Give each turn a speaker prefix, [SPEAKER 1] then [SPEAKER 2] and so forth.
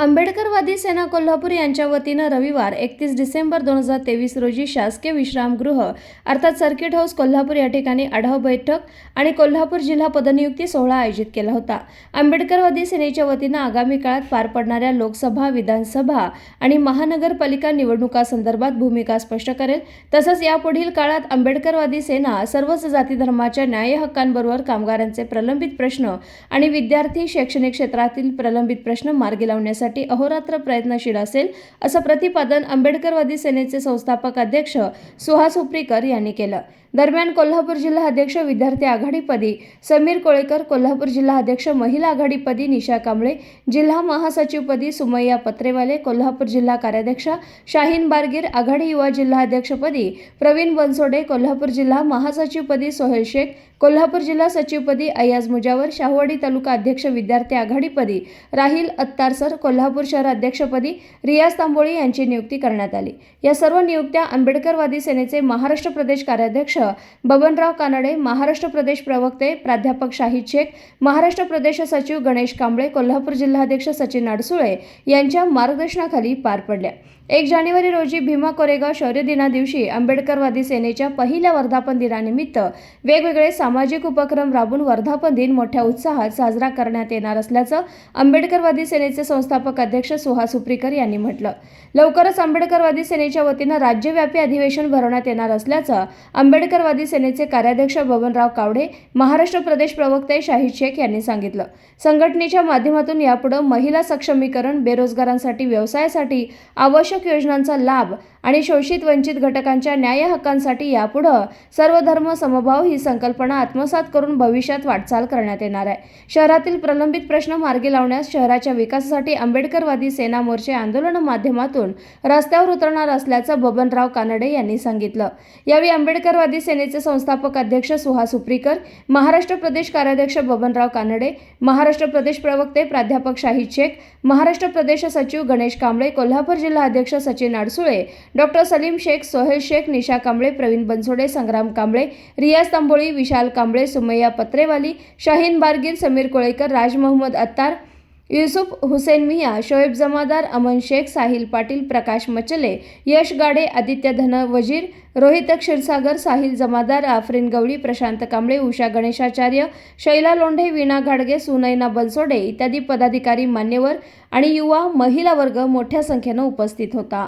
[SPEAKER 1] आंबेडकरवादी सेना कोल्हापूर यांच्या वतीनं रविवार एकतीस डिसेंबर दोन हजार तेवीस रोजी शासकीय विश्रामगृह अर्थात सर्किट हाऊस कोल्हापूर या ठिकाणी आढावा बैठक आणि कोल्हापूर जिल्हा पदनियुक्ती सोहळा आयोजित केला होता. आंबेडकरवादी सेनेच्या वतीनं आगामी काळात पार पडणाऱ्या लोकसभा विधानसभा आणि महानगरपालिका निवडणुकासंदर्भात भूमिका स्पष्ट करेल. तसंच यापुढील काळात आंबेडकरवादी सेना सर्वच जाती धर्माच्या न्याय हक्कांबरोबर कामगारांचे प्रलंबित प्रश्न आणि विद्यार्थी शैक्षणिक क्षेत्रातील प्रलंबित प्रश्न मार्गी लावण्यासाठी अहोरात्र प्रयत्नशील असेल असं प्रतिपादन आंबेडकरवादी सेनेचे संस्थापक अध्यक्ष सुहास उपरीकर यांनी केलं. दरम्यान कोल्हापूर जिल्हा अध्यक्ष विद्यार्थी आघाडीपदी समीर कोळेकर कोल्हापूर जिल्हा अध्यक्ष महिला आघाडीपदी निशा कांबळे जिल्हा महासचिवपदी सुमय्या पत्रेवाले कोल्हापूर जिल्हा कार्याध्यक्षा शाहीन बारगीर आघाडी युवा जिल्हा अध्यक्षपदी प्रवीण बनसोडे कोल्हापूर जिल्हा महासचिवपदी सोहेल शेख कोल्हापूर जिल्हा सचिवपदी अय्याज मुजावर शाहूवाडी तालुका अध्यक्ष विद्यार्थी आघाडीपदी राहील अत्तारसर कोल्हापूर शहर अध्यक्षपदी रियाज तांबोळी यांची नियुक्ती करण्यात आली. या सर्व नियुक्त्या आंबेडकरवादी सेनेचे महाराष्ट्र प्रदेश कार्याध्यक्ष बबनराव कानडे महाराष्ट्र प्रदेश प्रवक्ते प्राध्यापक शाहिद शेख महाराष्ट्र प्रदेश सचिव गणेश कांबळे कोल्हापूर जिल्हाध्यक्ष सचिन अडसुळे यांच्या मार्गदर्शनाखाली पार पडल्या. एक जानेवारी रोजी भीमा कोरेगाव शौर्य दिना दिवशी आंबेडकरवादी सेनेच्या पहिल्या वर्धापन दिनानिमित्त वेगवेगळे सामाजिक उपक्रम राबून वर्धापन दिन मोठ्या उत्साहात साजरा करण्यात येणार असल्याचं आंबेडकरवादी सेनेचे संस्थापक अध्यक्ष सुहास उपरीकर यांनी म्हटलं. लवकरच आंबेडकरवादी सेनेच्या वतीनं राज्यव्यापी अधिवेशन भरवण्यात येणार असल्याचं आंबेडकरवादी सेनेचे कार्याध्यक्ष बबनराव कावडे महाराष्ट्र प्रदेश प्रवक्ते शाहिद शेख यांनी सांगितलं. संघटनेच्या माध्यमातून यापुढे महिला सक्षमीकरण बेरोजगारांसाठी व्यवसायासाठी आवश्यक योजनांचा लाभ आणि शोषित वंचित घटकांच्या न्याय हक्कांसाठी यापुढं सर्वधर्म समभाव ही संकल्पना आत्मसात करून भविष्यात वाटचाल करण्यात येणार आहे. शहरातील प्रलंबित प्रश्न मार्गी लावण्यास शहराच्या विकासासाठी आंबेडकरवादी सेना मोर्चे आंदोलन माध्यमातून रस्त्यावर उतरणार असल्याचं बबनराव कानडे यांनी सांगितलं. यावेळी आंबेडकरवादी सेनेचे संस्थापक अध्यक्ष सुहास उपरीकर महाराष्ट्र प्रदेश कार्याध्यक्ष बबनराव कानडे महाराष्ट्र प्रदेश प्रवक्ते प्राध्यापक शाहिद शेख महाराष्ट्र प्रदेश सचिव गणेश कांबळे कोल्हापूर जिल्हा अध्यक्ष सचिन अडसुळे डॉक्टर सलीम शेख सोहेल शेख निशा कांबळे प्रवीण बनसोडे संग्राम कांबळे रियाज तांबोळी विशाल कांबळे सुमय्या पत्रेवाली शाहीन बारगीर समीर कोळेकर राज मोहम्मद अत्तार युसुफ हुसेन मिया शोएब जमादार अमन शेख साहिल पाटील प्रकाश मचले यश गाडे आदित्य धन वजीर रोहित क्षीरसागर साहिल जमादार आफरीन गवळी प्रशांत कांबळे उषा गणेशाचार्य शैला लोंढे वीणा घाडगे सुनैना बनसोडे इत्यादी पदाधिकारी मान्यवर आणि युवा महिला वर्ग मोठ्या संख्येनं उपस्थित होता.